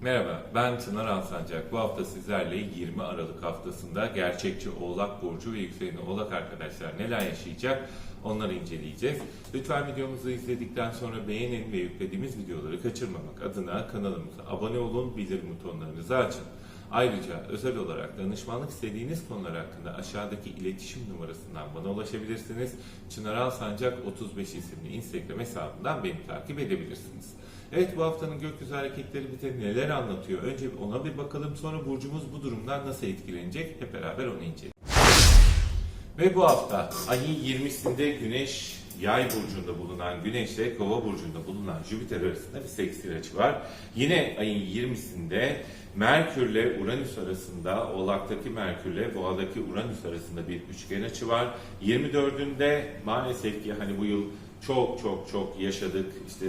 Merhaba, ben Çınar Alsancak. Bu hafta sizlerle 20 Aralık haftasında gerçekçi Oğlak Burcu ve yükselen Oğlak arkadaşlar neler yaşayacak onları inceleyeceğiz. Lütfen videomuzu izledikten sonra beğenin ve yüklediğimiz videoları kaçırmamak adına kanalımıza abone olun, bildirim butonlarınızı açın. Ayrıca özel olarak danışmanlık istediğiniz konular hakkında aşağıdaki iletişim numarasından bana ulaşabilirsiniz. Çınar Alsancak 35 isimli Instagram hesabından beni takip edebilirsiniz. Evet bu haftanın gökyüzü hareketleri bize neler anlatıyor? Önce ona bir bakalım sonra burcumuz bu durumdan nasıl etkilenecek? Hep beraber onu inceleyelim. Ve bu hafta ayın 20'sinde Güneş Yay burcunda bulunan Güneş ile Kova burcunda bulunan Jüpiter arasında bir sekstil açı var. Yine ayın 20'sinde Merkür ile Uranüs arasında Oğlak'taki Merkür ile Boğa'daki Uranüs arasında bir üçgen açı var. 24'ünde maalesef ki hani bu yıl çok çok çok yaşadık. İşte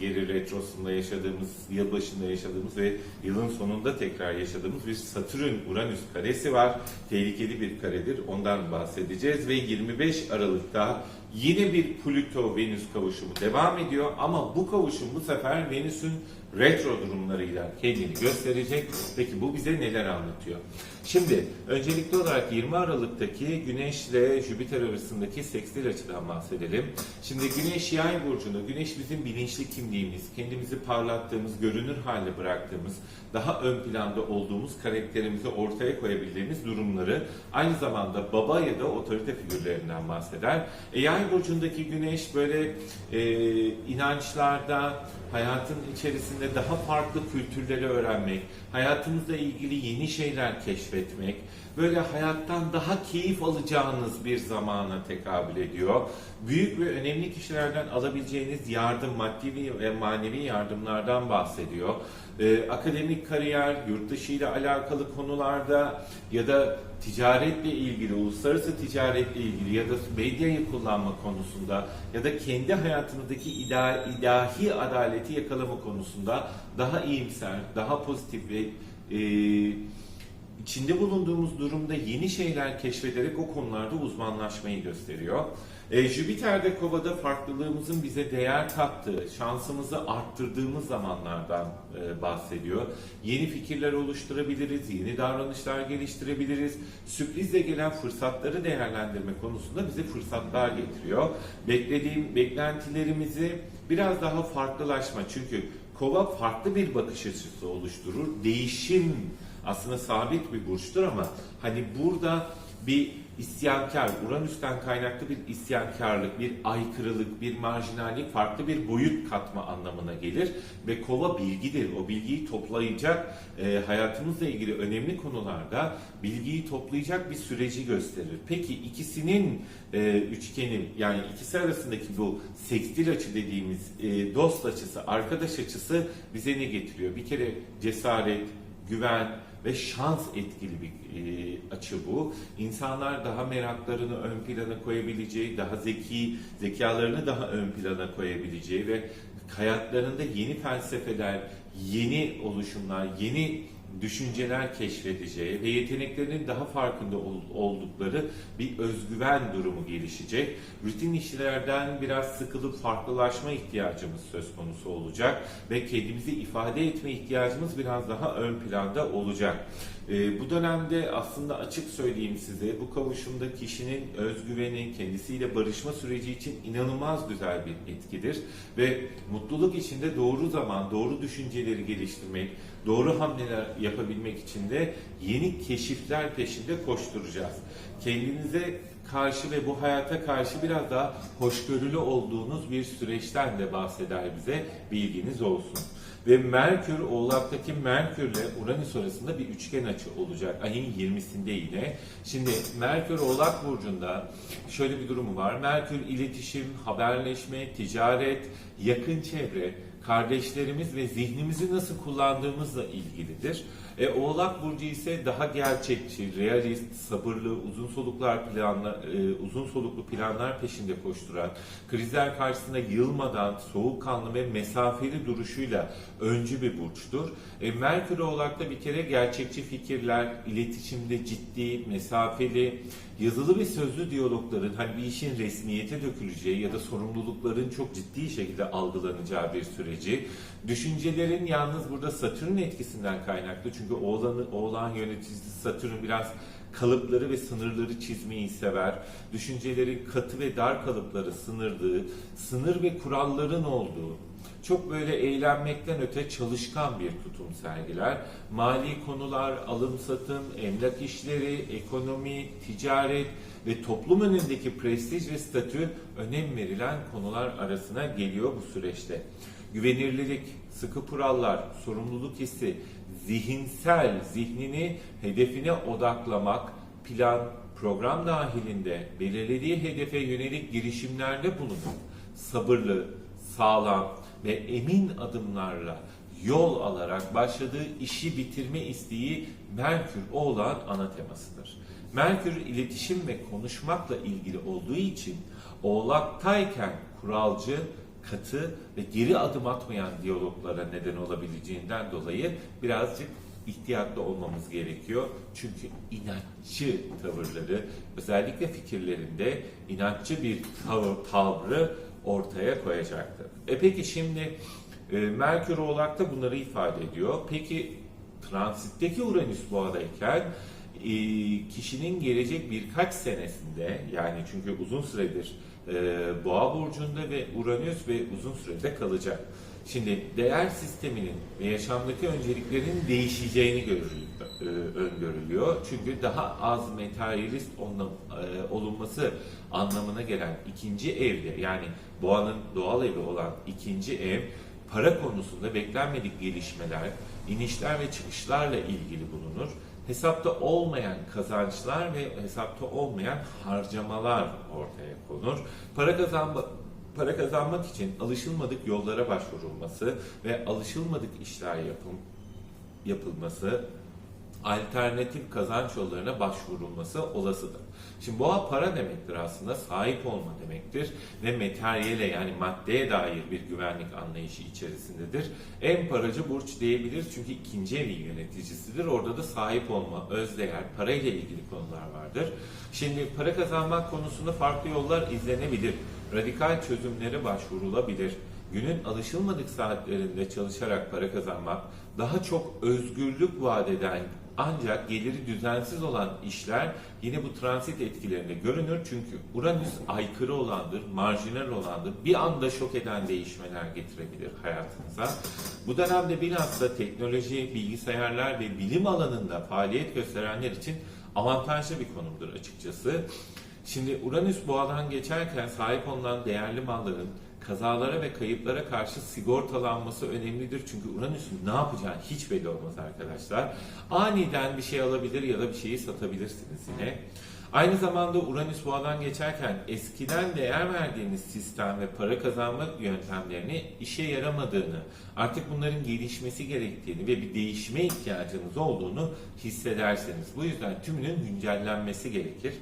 geri retrosunda yaşadığımız, yılbaşında yaşadığımız ve yılın sonunda tekrar yaşadığımız bir Satürn-Uranüs karesi var. Tehlikeli bir karedir. Ondan bahsedeceğiz ve 25 Aralık'ta yine bir Plüto-Venüs kavuşumu devam ediyor ama bu kavuşum bu sefer Venüs'ün retro durumlarıyla kendini gösterecek. Peki bu bize neler anlatıyor? Şimdi öncelikli olarak 20 Aralık'taki Güneş ile Jüpiter arasındaki sekstil açıdan bahsedelim. Şimdi Güneş yay burcunda, Güneş bizim bilinçli kimliğimiz, kendimizi parlattığımız, görünür hale bıraktığımız, daha ön planda olduğumuz karakterimizi ortaya koyabildiğimiz durumları aynı zamanda baba ya da otorite figürlerinden bahseder. E, yay burcundaki Güneş böyle e, inançlarda, hayatın içerisinde daha farklı kültürleri öğrenmek, hayatımızla ilgili yeni şeyler keşfetmek, böyle hayattan daha keyif alacağınız bir zamana tekabül ediyor. Büyük ve önemli kişilerden alabileceğiniz yardım, maddi ve manevi yardımlardan bahsediyor. Ee, akademik kariyer, yurt dışı ile alakalı konularda ya da ticaretle ilgili, uluslararası ticaretle ilgili ya da medyayı kullanma konusunda ya da kendi hayatınızdaki ida- ilahi adaleti yakalama konusunda daha iyimser, daha pozitif ve e, içinde bulunduğumuz durumda yeni şeyler keşfederek o konularda uzmanlaşmayı gösteriyor. E, Jüpiter'de kovada farklılığımızın bize değer kattığı, şansımızı arttırdığımız zamanlardan e, bahsediyor. Yeni fikirler oluşturabiliriz, yeni davranışlar geliştirebiliriz. Sürprizle gelen fırsatları değerlendirme konusunda bize fırsatlar getiriyor. Beklediğim beklentilerimizi biraz daha farklılaşma çünkü kova farklı bir bakış açısı oluşturur. Değişim aslında sabit bir burçtur ama hani burada bir isyankar, Uranüs'ten kaynaklı bir isyankarlık, bir aykırılık, bir marjinallik, farklı bir boyut katma anlamına gelir ve kova bilgidir. O bilgiyi toplayacak, e, hayatımızla ilgili önemli konularda bilgiyi toplayacak bir süreci gösterir. Peki ikisinin e, üçgeni yani ikisi arasındaki bu sekstil açı dediğimiz e, dost açısı, arkadaş açısı bize ne getiriyor? Bir kere cesaret, güven, ve şans etkili bir e, açı bu. İnsanlar daha meraklarını ön plana koyabileceği, daha zeki, zekalarını daha ön plana koyabileceği ve hayatlarında yeni felsefeler, yeni oluşumlar, yeni düşünceler keşfedeceği ve yeteneklerinin daha farkında ol- oldukları bir özgüven durumu gelişecek. Rutin işlerden biraz sıkılıp farklılaşma ihtiyacımız söz konusu olacak ve kendimizi ifade etme ihtiyacımız biraz daha ön planda olacak. Ee, bu dönemde aslında açık söyleyeyim size bu kavuşumda kişinin özgüveni, kendisiyle barışma süreci için inanılmaz güzel bir etkidir ve mutluluk içinde doğru zaman, doğru düşünceleri geliştirmek, doğru hamleler yapabilmek için de yeni keşifler peşinde koşturacağız. Kendinize karşı ve bu hayata karşı biraz daha hoşgörülü olduğunuz bir süreçten de bahseder bize bilginiz olsun. Ve Merkür, Oğlak'taki Merkür ile Uranüs arasında bir üçgen açı olacak. Ayın 20'sinde yine. Şimdi Merkür Oğlak Burcu'nda şöyle bir durumu var. Merkür iletişim, haberleşme, ticaret, yakın çevre, kardeşlerimiz ve zihnimizi nasıl kullandığımızla ilgilidir. E, Oğlak burcu ise daha gerçekçi, realist, sabırlı, uzun soluklar planla, e, uzun soluklu planlar peşinde koşturan, krizler karşısında yılmadan soğukkanlı ve mesafeli duruşuyla öncü bir burçtur. E, Merkür Oğlak'ta bir kere gerçekçi fikirler, iletişimde ciddi, mesafeli, yazılı ve sözlü diyalogların hani bir işin resmiyete döküleceği ya da sorumlulukların çok ciddi şekilde algılanacağı bir süreci, düşüncelerin yalnız burada Satürn etkisinden kaynaklı çünkü Oğlan'ı, Oğlan yöneticisi Satürn biraz kalıpları ve sınırları çizmeyi sever. Düşüncelerin katı ve dar kalıpları sınırdığı, sınır ve kuralların olduğu, çok böyle eğlenmekten öte çalışkan bir tutum sergiler. Mali konular, alım satım, emlak işleri, ekonomi, ticaret ve toplum önündeki prestij ve statü önem verilen konular arasına geliyor bu süreçte. Güvenirlilik, sıkı kurallar, sorumluluk hissi, zihinsel, zihnini hedefine odaklamak, plan, program dahilinde belirlediği hedefe yönelik girişimlerde bulunup sabırlı, sağlam ve emin adımlarla yol alarak başladığı işi bitirme isteği Merkür Oğlan ana temasıdır. Merkür iletişim ve konuşmakla ilgili olduğu için Oğlak'tayken kuralcı, katı ve geri adım atmayan diyaloglara neden olabileceğinden dolayı birazcık ihtiyatlı olmamız gerekiyor. Çünkü inatçı tavırları özellikle fikirlerinde inatçı bir tavır, tavrı ortaya koyacaktır. E peki şimdi e, Merkür Oğlak'ta bunları ifade ediyor. Peki transitteki Uranüs boğadayken e, kişinin gelecek birkaç senesinde yani çünkü uzun süredir e, boğa burcunda ve Uranüs ve uzun sürede kalacak. Şimdi değer sisteminin ve yaşamdaki önceliklerin değişeceğini e, öngörülüyor. Çünkü daha az materyalist e, olunması anlamına gelen ikinci evde yani boğanın doğal evi olan ikinci ev para konusunda beklenmedik gelişmeler, inişler ve çıkışlarla ilgili bulunur. Hesapta olmayan kazançlar ve hesapta olmayan harcamalar ortaya konur. Para kazanma para kazanmak için alışılmadık yollara başvurulması ve alışılmadık işler yapım, yapılması alternatif kazanç yollarına başvurulması olasıdır. Şimdi boğa para demektir aslında, sahip olma demektir ve materyale yani maddeye dair bir güvenlik anlayışı içerisindedir. En paracı burç diyebiliriz çünkü ikinci evin yöneticisidir. Orada da sahip olma, özdeğer, parayla ilgili konular vardır. Şimdi para kazanmak konusunda farklı yollar izlenebilir. Radikal çözümlere başvurulabilir günün alışılmadık saatlerinde çalışarak para kazanmak, daha çok özgürlük vaat eden ancak geliri düzensiz olan işler yine bu transit etkilerinde görünür. Çünkü Uranüs aykırı olandır, marjinal olandır. Bir anda şok eden değişmeler getirebilir hayatınıza. Bu dönemde bilhassa teknoloji, bilgisayarlar ve bilim alanında faaliyet gösterenler için avantajlı bir konumdur açıkçası. Şimdi Uranüs boğadan geçerken sahip olunan değerli malların kazalara ve kayıplara karşı sigortalanması önemlidir. Çünkü Uranüs'ün ne yapacağı hiç belli olmaz arkadaşlar. Aniden bir şey alabilir ya da bir şeyi satabilirsiniz yine. Aynı zamanda Uranüs boğadan geçerken eskiden değer verdiğiniz sistem ve para kazanma yöntemlerini işe yaramadığını, artık bunların gelişmesi gerektiğini ve bir değişime ihtiyacınız olduğunu hissederseniz. Bu yüzden tümünün güncellenmesi gerekir.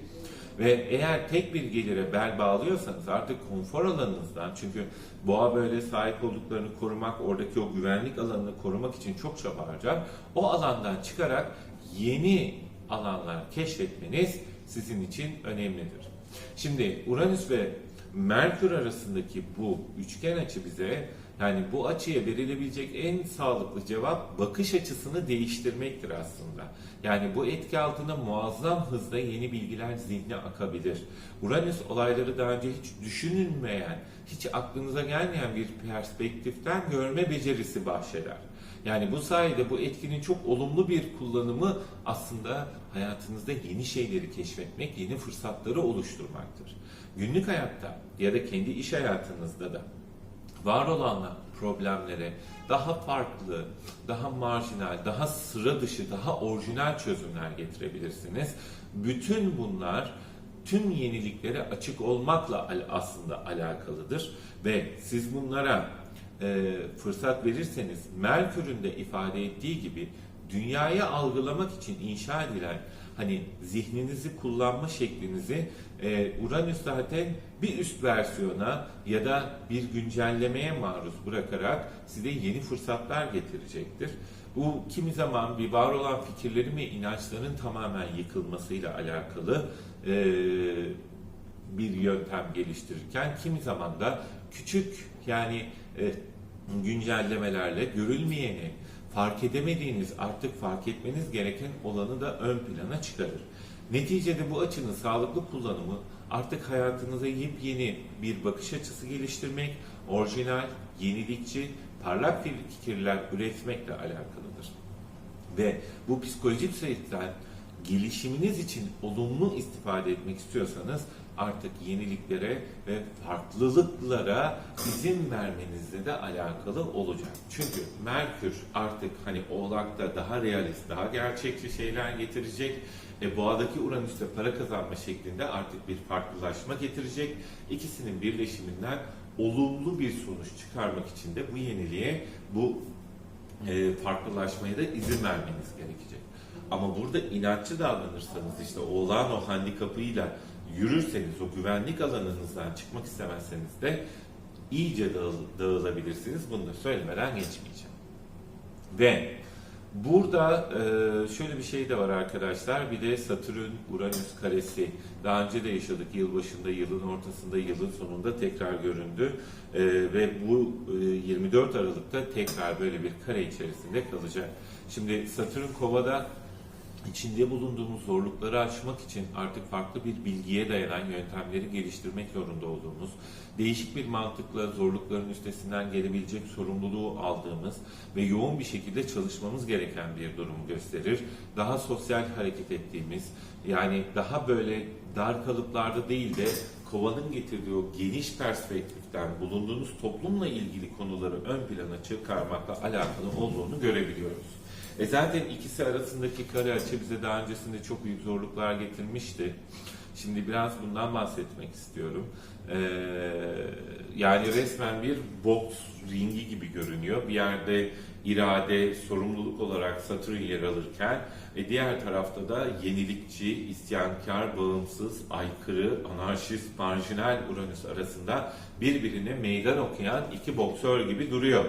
Ve eğer tek bir gelire bel bağlıyorsanız artık konfor alanınızdan çünkü boğa böyle sahip olduklarını korumak, oradaki o güvenlik alanını korumak için çok çaba harcar. O alandan çıkarak yeni alanlar keşfetmeniz sizin için önemlidir. Şimdi Uranüs ve Merkür arasındaki bu üçgen açı bize yani bu açıya verilebilecek en sağlıklı cevap bakış açısını değiştirmektir aslında. Yani bu etki altında muazzam hızda yeni bilgiler zihne akabilir. Uranüs olayları daha önce hiç düşünülmeyen, hiç aklınıza gelmeyen bir perspektiften görme becerisi bahşeder. Yani bu sayede bu etkinin çok olumlu bir kullanımı aslında hayatınızda yeni şeyleri keşfetmek, yeni fırsatları oluşturmaktır. Günlük hayatta ya da kendi iş hayatınızda da var olan problemlere daha farklı, daha marjinal, daha sıra dışı, daha orijinal çözümler getirebilirsiniz. Bütün bunlar tüm yeniliklere açık olmakla aslında alakalıdır ve siz bunlara e, fırsat verirseniz Merkür'ün de ifade ettiği gibi dünyayı algılamak için inşa edilen hani zihninizi kullanma şeklinizi e, Uranüs zaten bir üst versiyona ya da bir güncellemeye maruz bırakarak size yeni fırsatlar getirecektir. Bu kimi zaman bir var olan fikirlerin ve inançların tamamen yıkılmasıyla alakalı e, bir yöntem geliştirirken kimi zaman da küçük yani e, güncellemelerle görülmeyeni, fark edemediğiniz, artık fark etmeniz gereken olanı da ön plana çıkarır. Neticede bu açının sağlıklı kullanımı artık hayatınıza yepyeni bir bakış açısı geliştirmek, orijinal, yenilikçi, parlak fikirler üretmekle alakalıdır. Ve bu psikolojik süreçten gelişiminiz için olumlu istifade etmek istiyorsanız artık yeniliklere ve farklılıklara izin vermenizle de alakalı olacak. Çünkü Merkür artık hani Oğlak'ta daha realist, daha gerçekçi şeyler getirecek. E, Boğa'daki Uranüs'te para kazanma şeklinde artık bir farklılaşma getirecek. İkisinin birleşiminden olumlu bir sonuç çıkarmak için de bu yeniliğe, bu e, farklılaşmaya da izin vermeniz gerekecek. Ama burada inatçı davranırsanız işte oğlan o handikapıyla yürürseniz o güvenlik alanınızdan çıkmak istemezseniz de iyice dağıl- dağılabilirsiniz. Bunu da söylemeden geçmeyeceğim. Ve burada e, şöyle bir şey de var arkadaşlar. Bir de Satürn Uranüs karesi. Daha önce de yaşadık. Yıl başında, yılın ortasında, yılın sonunda tekrar göründü. E, ve bu e, 24 Aralık'ta tekrar böyle bir kare içerisinde kalacak. Şimdi Satürn Kova'da içinde bulunduğumuz zorlukları aşmak için artık farklı bir bilgiye dayanan yöntemleri geliştirmek zorunda olduğumuz, değişik bir mantıkla zorlukların üstesinden gelebilecek sorumluluğu aldığımız ve yoğun bir şekilde çalışmamız gereken bir durumu gösterir. Daha sosyal hareket ettiğimiz, yani daha böyle dar kalıplarda değil de kovanın getirdiği o geniş perspektiften bulunduğunuz toplumla ilgili konuları ön plana çıkarmakla alakalı olduğunu görebiliyoruz. E zaten ikisi arasındaki kare açı bize daha öncesinde çok büyük zorluklar getirmişti. Şimdi biraz bundan bahsetmek istiyorum. Ee, yani resmen bir boks ringi gibi görünüyor. Bir yerde irade, sorumluluk olarak Satürn yer alırken ve diğer tarafta da yenilikçi, isyankar, bağımsız, aykırı, anarşist, marjinal Uranüs arasında birbirine meydan okuyan iki boksör gibi duruyor.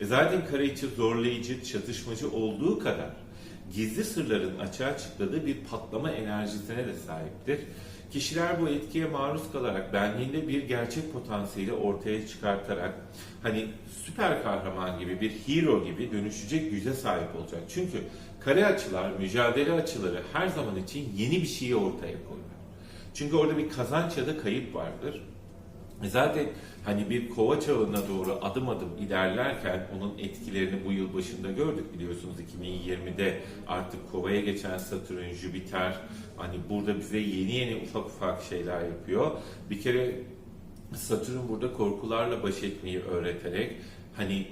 E zaten kare içi zorlayıcı, çatışmacı olduğu kadar gizli sırların açığa çıktığı bir patlama enerjisine de sahiptir. Kişiler bu etkiye maruz kalarak benliğinde bir gerçek potansiyeli ortaya çıkartarak hani süper kahraman gibi bir hero gibi dönüşecek güce sahip olacak. Çünkü kare açılar, mücadele açıları her zaman için yeni bir şeyi ortaya koyar. Çünkü orada bir kazanç ya da kayıp vardır. Zaten hani bir kova çağına doğru adım adım ilerlerken onun etkilerini bu yıl başında gördük biliyorsunuz 2020'de artık kovaya geçen Satürn, Jüpiter hani burada bize yeni yeni ufak ufak şeyler yapıyor. Bir kere Satürn burada korkularla baş etmeyi öğreterek hani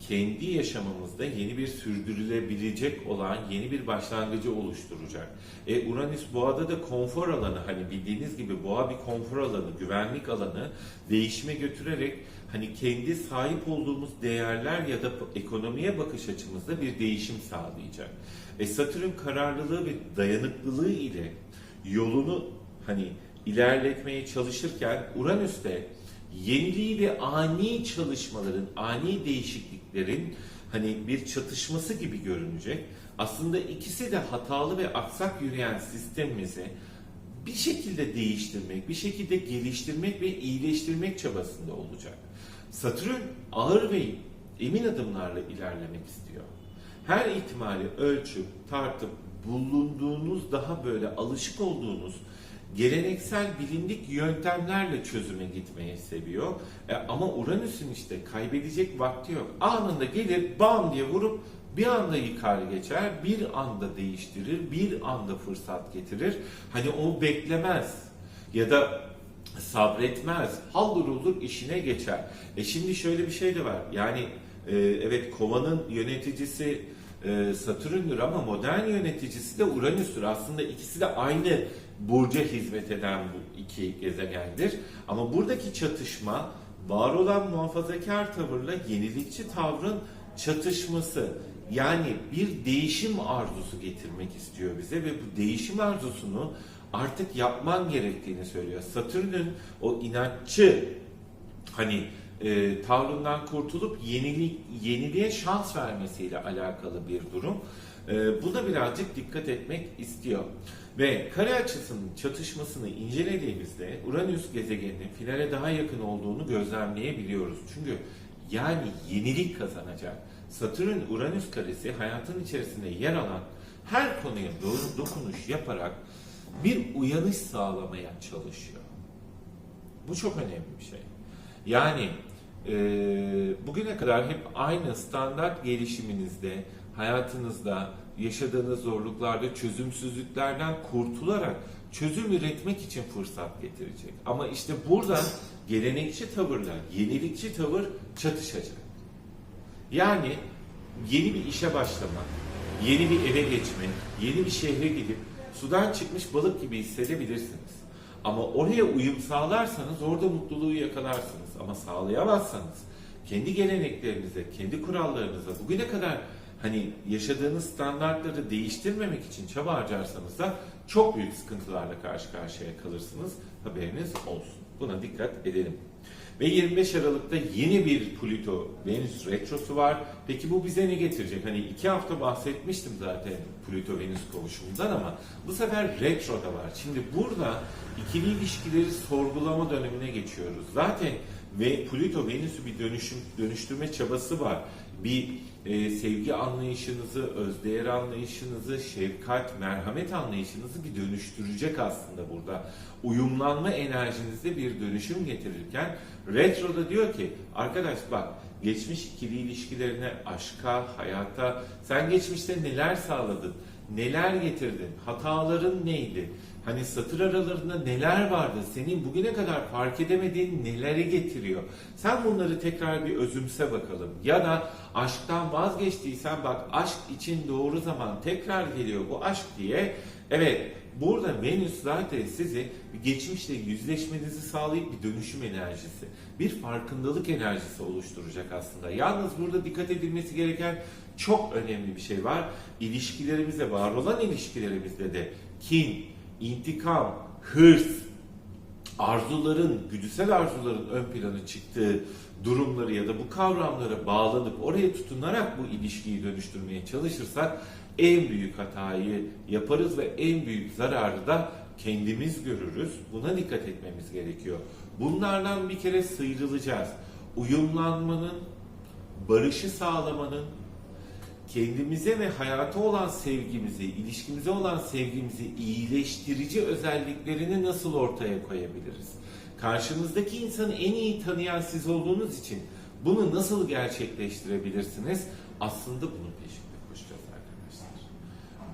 kendi yaşamımızda yeni bir sürdürülebilecek olan yeni bir başlangıcı oluşturacak. E, Uranüs boğada da konfor alanı hani bildiğiniz gibi boğa bir konfor alanı, güvenlik alanı değişime götürerek hani kendi sahip olduğumuz değerler ya da ekonomiye bakış açımızda bir değişim sağlayacak. E, Satürn kararlılığı ve dayanıklılığı ile yolunu hani ilerletmeye çalışırken Uranüs de yeniliği ve ani çalışmaların, ani değişikliklerin hani bir çatışması gibi görünecek. Aslında ikisi de hatalı ve aksak yürüyen sistemimizi bir şekilde değiştirmek, bir şekilde geliştirmek ve iyileştirmek çabasında olacak. Satürn ağır ve emin adımlarla ilerlemek istiyor. Her ihtimali ölçüp, tartıp, bulunduğunuz daha böyle alışık olduğunuz geleneksel bilindik yöntemlerle çözüme gitmeyi seviyor. E, ama Uranüs'ün işte kaybedecek vakti yok. Anında gelir bam diye vurup bir anda yıkar geçer, bir anda değiştirir, bir anda fırsat getirir. Hani o beklemez ya da sabretmez. Haldır olur işine geçer. E şimdi şöyle bir şey de var. Yani e, evet kovanın yöneticisi e, Satürn'dür ama modern yöneticisi de Uranüs'tür. Aslında ikisi de aynı burca hizmet eden bu iki gezegendir. Ama buradaki çatışma var olan muhafazakar tavırla yenilikçi tavrın çatışması yani bir değişim arzusu getirmek istiyor bize ve bu değişim arzusunu artık yapman gerektiğini söylüyor. Satürn'ün o inatçı hani e, tavrından kurtulup yenilik, yeniliğe şans vermesiyle alakalı bir durum. E, buna birazcık dikkat etmek istiyor. Ve kare açısının çatışmasını incelediğimizde Uranüs gezegeninin finale daha yakın olduğunu gözlemleyebiliyoruz. Çünkü yani yenilik kazanacak. Satürn Uranüs karesi hayatın içerisinde yer alan her konuya doğru dokunuş yaparak bir uyanış sağlamaya çalışıyor. Bu çok önemli bir şey. Yani e, bugüne kadar hep aynı standart gelişiminizde, hayatınızda yaşadığınız zorluklarda çözümsüzlüklerden kurtularak çözüm üretmek için fırsat getirecek. Ama işte buradan gelenekçi tavırlar, yenilikçi tavır çatışacak. Yani yeni bir işe başlamak, yeni bir eve geçmek, yeni bir şehre gidip sudan çıkmış balık gibi hissedebilirsiniz. Ama oraya uyum sağlarsanız orada mutluluğu yakalarsınız. Ama sağlayamazsanız kendi geleneklerinize, kendi kurallarınıza bugüne kadar hani yaşadığınız standartları değiştirmemek için çaba harcarsanız da çok büyük sıkıntılarla karşı karşıya kalırsınız. Haberiniz olsun. Buna dikkat edelim. Ve 25 Aralık'ta yeni bir Plüto Venüs retrosu var. Peki bu bize ne getirecek? Hani iki hafta bahsetmiştim zaten Plüto Venüs kavuşumundan ama bu sefer retro da var. Şimdi burada ikili ilişkileri sorgulama dönemine geçiyoruz. Zaten ve Plüto Venüs'ü bir dönüşüm dönüştürme çabası var. Bir e, sevgi anlayışınızı, özdeğer anlayışınızı, şefkat, merhamet anlayışınızı bir dönüştürecek aslında burada. Uyumlanma enerjinizde bir dönüşüm getirirken Retro'da diyor ki arkadaş bak geçmiş ikili ilişkilerine, aşka, hayata sen geçmişte neler sağladın, neler getirdin, hataların neydi? Hani satır aralarında neler vardı? Senin bugüne kadar fark edemediğin neleri getiriyor? Sen bunları tekrar bir özümse bakalım. Ya da aşktan vazgeçtiysen bak aşk için doğru zaman tekrar geliyor bu aşk diye. Evet burada Venüs zaten sizi geçmişle yüzleşmenizi sağlayıp bir dönüşüm enerjisi, bir farkındalık enerjisi oluşturacak aslında. Yalnız burada dikkat edilmesi gereken çok önemli bir şey var. İlişkilerimizde, var olan ilişkilerimizde de kin, intikam, hırs, arzuların, güdüsel arzuların ön plana çıktığı durumları ya da bu kavramlara bağlanıp oraya tutunarak bu ilişkiyi dönüştürmeye çalışırsak en büyük hatayı yaparız ve en büyük zararı da kendimiz görürüz. Buna dikkat etmemiz gerekiyor. Bunlardan bir kere sıyrılacağız. Uyumlanmanın, barışı sağlamanın, kendimize ve hayata olan sevgimizi, ilişkimize olan sevgimizi iyileştirici özelliklerini nasıl ortaya koyabiliriz? Karşınızdaki insanı en iyi tanıyan siz olduğunuz için bunu nasıl gerçekleştirebilirsiniz? Aslında bunun peşinde koşacağız arkadaşlar.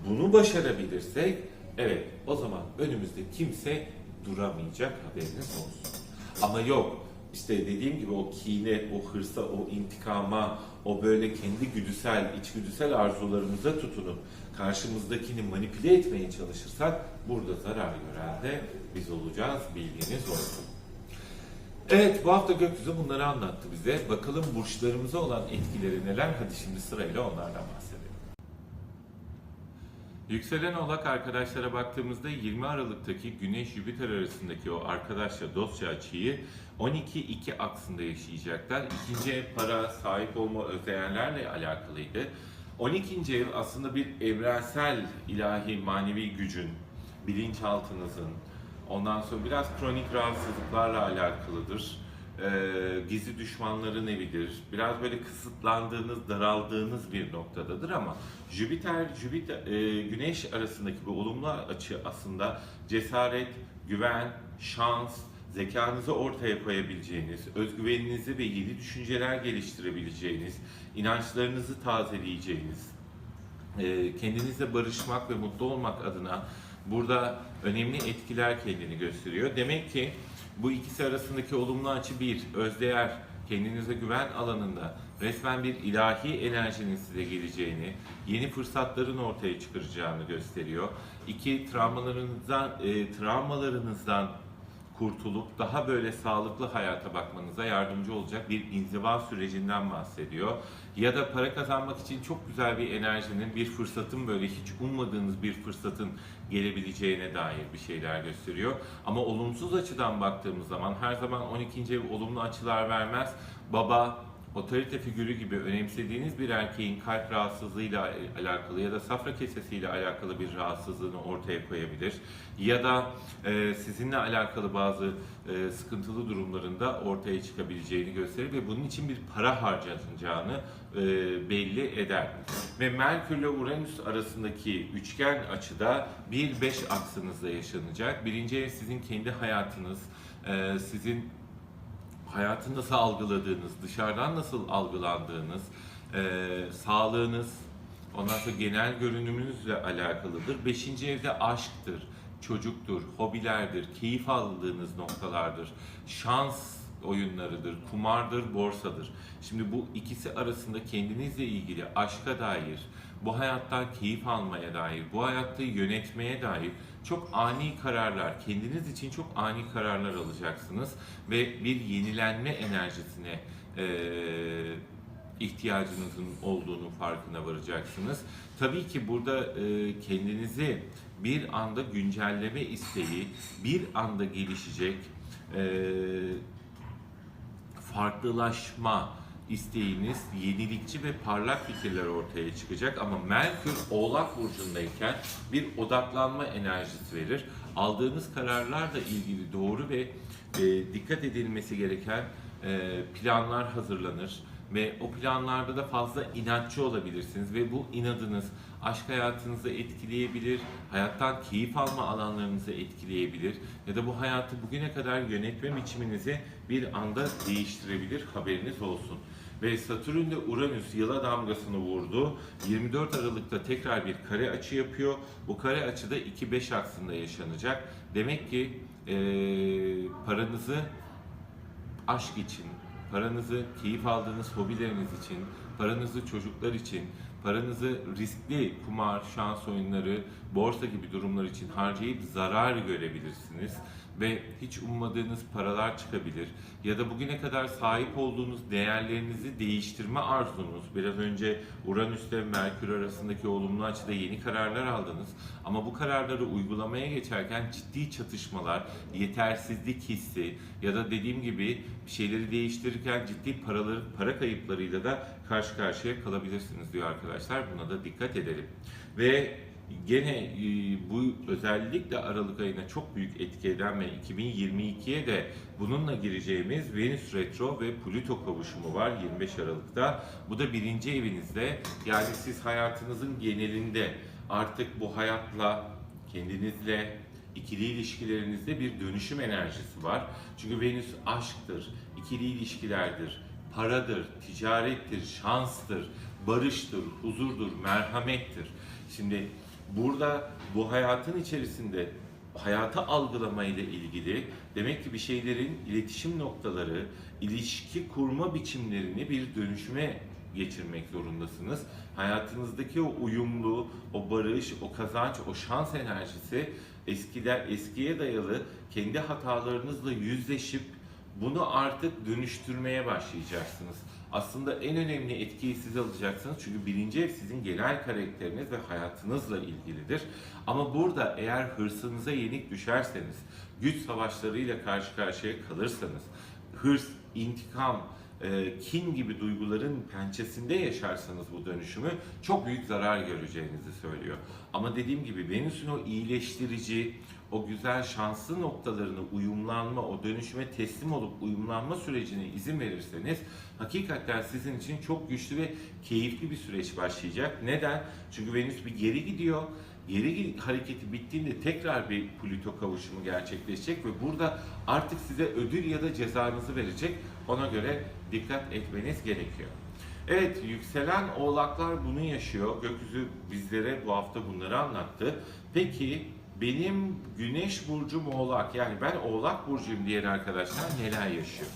Bunu başarabilirsek, evet o zaman önümüzde kimse duramayacak haberiniz olsun. Ama yok, işte dediğim gibi o kine, o hırsa, o intikama, o böyle kendi güdüsel, içgüdüsel arzularımıza tutunup karşımızdakini manipüle etmeye çalışırsak burada zarar gören de biz olacağız. Bilginiz olsun. Evet bu hafta gökyüzü bunları anlattı bize. Bakalım burçlarımıza olan etkileri neler? Hadi şimdi sırayla onlardan bahsedelim. Yükselen oğlak arkadaşlara baktığımızda 20 Aralık'taki Güneş-Jüpiter arasındaki o arkadaşla dostça açıyı 12-2 aksında yaşayacaklar. İkinci ev para, sahip olma özdeğerlerle alakalıydı. 12. ev aslında bir evrensel ilahi manevi gücün, bilinçaltınızın, ondan sonra biraz kronik rahatsızlıklarla alakalıdır. Ee, gizli düşmanların evidir. Biraz böyle kısıtlandığınız, daraldığınız bir noktadadır ama Jüpiter, Jüpiter, e, Güneş arasındaki bu olumlu açı aslında cesaret, güven, şans, zekanızı ortaya koyabileceğiniz, özgüveninizi ve yeni düşünceler geliştirebileceğiniz, inançlarınızı tazeleyeceğiniz, e, kendinizle barışmak ve mutlu olmak adına burada önemli etkiler kendini gösteriyor. Demek ki bu ikisi arasındaki olumlu açı bir, özdeğer, kendinize güven alanında resmen bir ilahi enerjinin size geleceğini, yeni fırsatların ortaya çıkaracağını gösteriyor. İki, travmalarınızdan, e, travmalarınızdan kurtulup daha böyle sağlıklı hayata bakmanıza yardımcı olacak bir inziva sürecinden bahsediyor. Ya da para kazanmak için çok güzel bir enerjinin, bir fırsatın böyle hiç ummadığınız bir fırsatın gelebileceğine dair bir şeyler gösteriyor. Ama olumsuz açıdan baktığımız zaman her zaman 12. ev olumlu açılar vermez. Baba, otorite figürü gibi önemsediğiniz bir erkeğin kalp rahatsızlığıyla alakalı ya da safra kesesiyle alakalı bir rahatsızlığını ortaya koyabilir. Ya da e, sizinle alakalı bazı e, sıkıntılı durumlarında ortaya çıkabileceğini gösterir ve bunun için bir para harcanacağını e, belli eder. Ve Merkür ile Uranüs arasındaki üçgen açıda 1-5 aksınızda yaşanacak. Birinci ev sizin kendi hayatınız, e, sizin hayatı nasıl algıladığınız, dışarıdan nasıl algılandığınız, e, sağlığınız, ondan sonra genel görünümünüzle alakalıdır. Beşinci evde aşktır, çocuktur, hobilerdir, keyif aldığınız noktalardır, şans oyunlarıdır, kumardır, borsadır. Şimdi bu ikisi arasında kendinizle ilgili aşka dair, bu hayattan keyif almaya dair, bu hayatta yönetmeye dair çok ani kararlar, kendiniz için çok ani kararlar alacaksınız ve bir yenilenme enerjisine eee ihtiyacınızın olduğunu farkına varacaksınız. Tabii ki burada e, kendinizi bir anda güncelleme isteği, bir anda gelişecek e, farklılaşma isteğiniz, yenilikçi ve parlak fikirler ortaya çıkacak ama Merkür Oğlak burcundayken bir odaklanma enerjisi verir. Aldığınız kararlarla ilgili doğru ve e, dikkat edilmesi gereken e, planlar hazırlanır ve o planlarda da fazla inatçı olabilirsiniz ve bu inadınız aşk hayatınızı etkileyebilir, hayattan keyif alma alanlarınızı etkileyebilir ya da bu hayatı bugüne kadar yönetme biçiminizi bir anda değiştirebilir haberiniz olsun. Ve Satürn de Uranüs yıla damgasını vurdu. 24 Aralık'ta tekrar bir kare açı yapıyor. Bu kare açıda 2-5 aksında yaşanacak. Demek ki eee, paranızı aşk için, paranızı keyif aldığınız hobileriniz için, paranızı çocuklar için, paranızı riskli kumar, şans oyunları, borsa gibi durumlar için harcayıp zarar görebilirsiniz ve hiç ummadığınız paralar çıkabilir. Ya da bugüne kadar sahip olduğunuz değerlerinizi değiştirme arzunuz. Biraz önce Uranüs ile Merkür arasındaki olumlu açıda yeni kararlar aldınız. Ama bu kararları uygulamaya geçerken ciddi çatışmalar, yetersizlik hissi ya da dediğim gibi şeyleri değiştirirken ciddi paraları, para kayıplarıyla da karşı karşıya kalabilirsiniz diyor arkadaşlar. Buna da dikkat edelim. Ve gene e, bu özellikle Aralık ayına çok büyük etki eden ve 2022'ye de bununla gireceğimiz Venüs Retro ve Plüto kavuşumu var 25 Aralık'ta. Bu da birinci evinizde. Yani siz hayatınızın genelinde artık bu hayatla, kendinizle, ikili ilişkilerinizde bir dönüşüm enerjisi var. Çünkü Venüs aşktır, ikili ilişkilerdir, paradır, ticarettir, şanstır, barıştır, huzurdur, merhamettir. Şimdi burada bu hayatın içerisinde hayatı algılama ile ilgili demek ki bir şeylerin iletişim noktaları, ilişki kurma biçimlerini bir dönüşüme geçirmek zorundasınız. Hayatınızdaki o uyumlu, o barış, o kazanç, o şans enerjisi eskiler eskiye dayalı kendi hatalarınızla yüzleşip bunu artık dönüştürmeye başlayacaksınız. Aslında en önemli etkiyi siz alacaksınız çünkü birinci ev sizin genel karakteriniz ve hayatınızla ilgilidir. Ama burada eğer hırsınıza yenik düşerseniz, güç savaşlarıyla karşı karşıya kalırsanız, hırs, intikam, e, kin gibi duyguların pençesinde yaşarsanız bu dönüşümü çok büyük zarar göreceğinizi söylüyor. Ama dediğim gibi Venüs'ün o iyileştirici, o güzel şanslı noktalarını uyumlanma, o dönüşüme teslim olup uyumlanma sürecine izin verirseniz hakikaten sizin için çok güçlü ve keyifli bir süreç başlayacak. Neden? Çünkü Venüs bir geri gidiyor. Geri hareketi bittiğinde tekrar bir Plüto kavuşumu gerçekleşecek ve burada artık size ödül ya da cezanızı verecek. Ona göre dikkat etmeniz gerekiyor. Evet, yükselen oğlaklar bunu yaşıyor. Gökyüzü bizlere bu hafta bunları anlattı. Peki benim güneş burcum oğlak, yani ben oğlak burcuyum diyen arkadaşlar neler yaşıyor?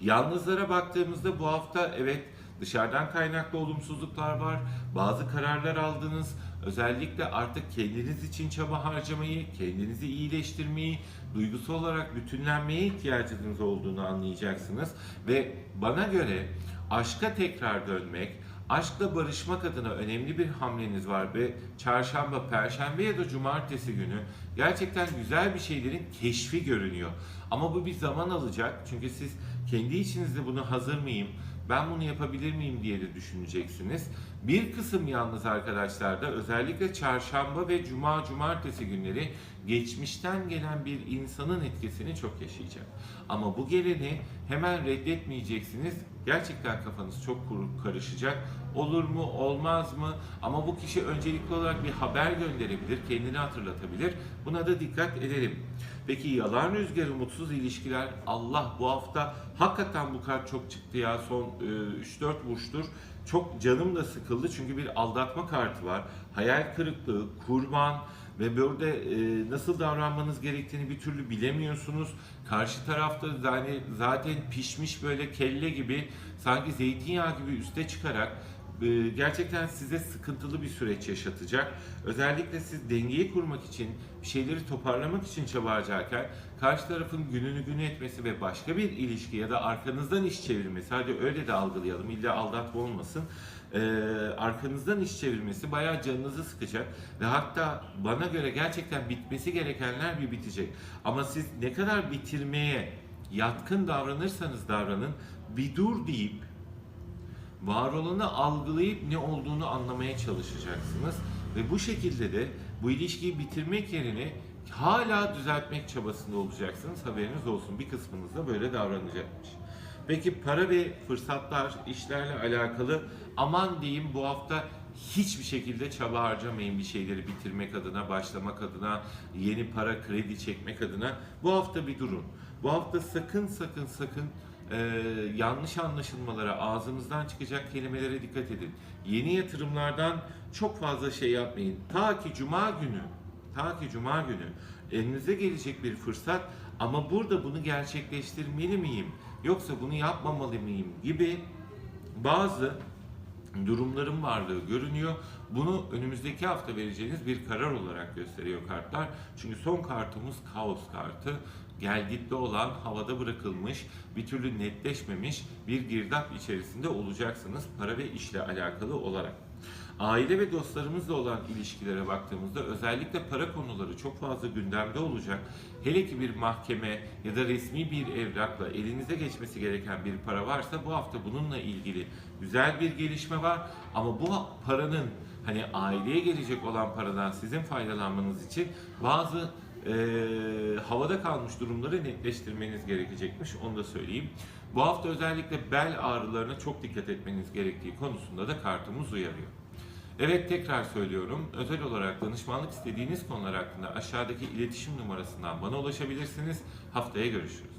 Yalnızlara baktığımızda bu hafta evet Dışarıdan kaynaklı olumsuzluklar var. Bazı kararlar aldınız. Özellikle artık kendiniz için çaba harcamayı, kendinizi iyileştirmeyi, duygusal olarak bütünlenmeye ihtiyacınız olduğunu anlayacaksınız. Ve bana göre aşka tekrar dönmek, aşkla barışmak adına önemli bir hamleniz var ve çarşamba, perşembe ya da cumartesi günü gerçekten güzel bir şeylerin keşfi görünüyor. Ama bu bir zaman alacak çünkü siz kendi içinizde bunu hazır mıyım, ben bunu yapabilir miyim diye de düşüneceksiniz. Bir kısım yalnız arkadaşlar da özellikle çarşamba ve cuma cumartesi günleri geçmişten gelen bir insanın etkisini çok yaşayacak. Ama bu geleni hemen reddetmeyeceksiniz. Gerçekten kafanız çok karışacak. Olur mu, olmaz mı? Ama bu kişi öncelikli olarak bir haber gönderebilir, kendini hatırlatabilir. Buna da dikkat edelim. Peki yalan rüzgarı, mutsuz ilişkiler. Allah bu hafta hakikaten bu kart çok çıktı ya son e, 3-4 burçtur. Çok canım da sıkıldı çünkü bir aldatma kartı var. Hayal kırıklığı, kurban ve böyle e, nasıl davranmanız gerektiğini bir türlü bilemiyorsunuz. Karşı tarafta yani zaten pişmiş böyle kelle gibi sanki zeytinyağı gibi üste çıkarak gerçekten size sıkıntılı bir süreç yaşatacak. Özellikle siz dengeyi kurmak için, bir şeyleri toparlamak için çaba harcarken karşı tarafın gününü gün etmesi ve başka bir ilişki ya da arkanızdan iş çevirmesi, hadi öyle de algılayalım, illa aldatma olmasın. e, arkanızdan iş çevirmesi bayağı canınızı sıkacak ve hatta bana göre gerçekten bitmesi gerekenler bir bitecek. Ama siz ne kadar bitirmeye yatkın davranırsanız davranın bir dur deyip var olanı algılayıp ne olduğunu anlamaya çalışacaksınız. Ve bu şekilde de bu ilişkiyi bitirmek yerine hala düzeltmek çabasında olacaksınız. Haberiniz olsun. Bir kısmınız da böyle davranacakmış. Peki para ve fırsatlar, işlerle alakalı aman diyeyim bu hafta hiçbir şekilde çaba harcamayın bir şeyleri bitirmek adına, başlamak adına, yeni para, kredi çekmek adına. Bu hafta bir durun. Bu hafta sakın sakın sakın e, yanlış anlaşılmalara, ağzımızdan çıkacak kelimelere dikkat edin. Yeni yatırımlardan çok fazla şey yapmayın. Ta ki cuma günü, ta ki cuma günü elinize gelecek bir fırsat ama burada bunu gerçekleştirmeli miyim? Yoksa bunu yapmamalı mıyım gibi bazı durumların varlığı görünüyor. Bunu önümüzdeki hafta vereceğiniz bir karar olarak gösteriyor kartlar. Çünkü son kartımız kaos kartı. Gelgitli olan, havada bırakılmış, bir türlü netleşmemiş bir girdap içerisinde olacaksınız para ve işle alakalı olarak. Aile ve dostlarımızla olan ilişkilere baktığımızda özellikle para konuları çok fazla gündemde olacak. Hele ki bir mahkeme ya da resmi bir evrakla elinize geçmesi gereken bir para varsa bu hafta bununla ilgili güzel bir gelişme var. Ama bu paranın hani aileye gelecek olan paradan sizin faydalanmanız için bazı eee, havada kalmış durumları netleştirmeniz gerekecekmiş. Onu da söyleyeyim. Bu hafta özellikle bel ağrılarına çok dikkat etmeniz gerektiği konusunda da kartımız uyarıyor. Evet tekrar söylüyorum. Özel olarak danışmanlık istediğiniz konular hakkında aşağıdaki iletişim numarasından bana ulaşabilirsiniz. Haftaya görüşürüz.